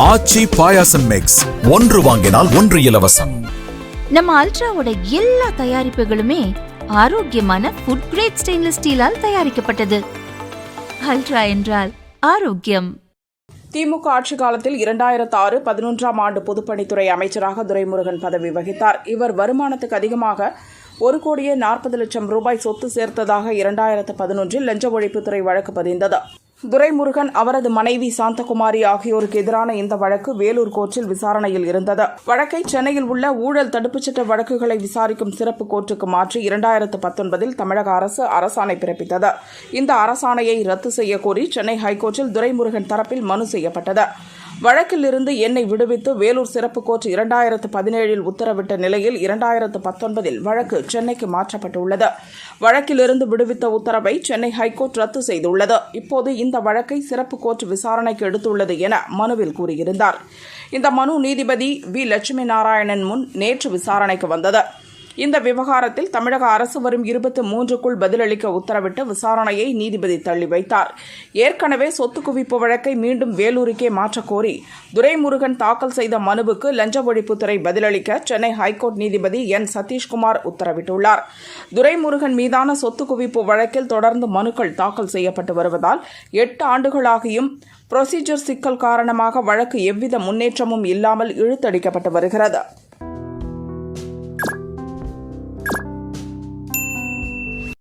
ஆச்சி பாயாசம் mix ஒன்று வாங்கினால் ஒன்று இலவசம். நம்ம அல்ட்ராவோட எல்லா தயாரிப்புகளுமே ஆரோக்கியமான ஃபுட் கிரேட் ஸ்டெயின்லெஸ் ஸ்டீலால் தயாரிக்கப்பட்டது. அல்ட்ரா என்றால் ஆரோக்கியம். திமுக ஆட்சி காலத்தில் இரண்டாயிரத்து ஆறு பதினொன்றாம் ஆண்டு பொதுப்பணித்துறை அமைச்சராக துரைமுருகன் பதவி வகித்தார். இவர் வருமானத்துக்கு அதிகமாக ஒரு கோடியே நாற்பது லட்சம் ரூபாய் சொத்து சேர்த்ததாக இரண்டாயிரத்து பதினொன்றில் லஞ்ச ஒழிப்புத்துறை வழக்கு பதிந்தது. துரைமுருகன் அவரது மனைவி சாந்தகுமாரி ஆகியோருக்கு எதிரான இந்த வழக்கு வேலூர் கோர்ட்டில் விசாரணையில் இருந்தது. வழக்கை சென்னையில் உள்ள ஊழல் தடுப்புச் சட்ட வழக்குகளை விசாரிக்கும் சிறப்பு கோர்ட்டுக்கு மாற்றி இரண்டாயிரத்து பத்தொன்பதில் தமிழக அரசு அரசாணை பிறப்பித்தது. இந்த அரசாணையை ரத்து செய்யக்கோரி சென்னை ஹைகோர்ட்டில் துரைமுருகன் தரப்பில் மனு செய்யப்பட்டது. வழக்கிலிருந்து என்னை விடுவித்து வேலூர் சிறப்பு கோர்ட் இரண்டாயிரத்து பதினேழில் உத்தரவிட்ட நிலையில் இரண்டாயிரத்து பத்தொன்பதில் வழக்கு சென்னைக்கு மாற்றப்பட்டுள்ளது. வழக்கிலிருந்து விடுவித்த உத்தரவை சென்னை ஹைகோர்ட் ரத்து செய்துள்ளது. இப்போது இந்த வழக்கை சிறப்பு கோர்ட் விசாரணைக்கு எடுத்துள்ளது என மனுவில் கூறியிருந்தார். இந்த மனு நீதிபதி வி. லட்சுமி நாராயணன் முன் நேற்று விசாரணைக்கு வந்தது. இந்த விவகாரத்தில் தமிழக அரசு வரும் இருபத்தி மூன்றுக்குள் பதிலளிக்க உத்தரவிட்டு விசாரணையை நீதிபதி தள்ளி வைத்தார். ஏற்கனவே சொத்து குவிப்பு வழக்கை மீண்டும் வேலூருக்கே மாற்றக்கோரி துரைமுருகன் தாக்கல் செய்த மனுவுக்கு லஞ்ச ஒழிப்புத்துறை பதிலளிக்க சென்னை ஹைகோர்ட் நீதிபதி என். சதீஷ்குமார் உத்தரவிட்டுள்ளார். துரைமுருகன் மீதான சொத்து குவிப்பு வழக்கில் தொடர்ந்து மனுக்கள் தாக்கல் செய்யப்பட்டு வருவதால் எட்டு ஆண்டுகளாகியும் ப்ரொசீஜர் சிக்கல் காரணமாக வழக்கு எவ்வித முன்னேற்றமும் இல்லாமல் இழுத்தடிக்கப்பட்டு வருகிறது.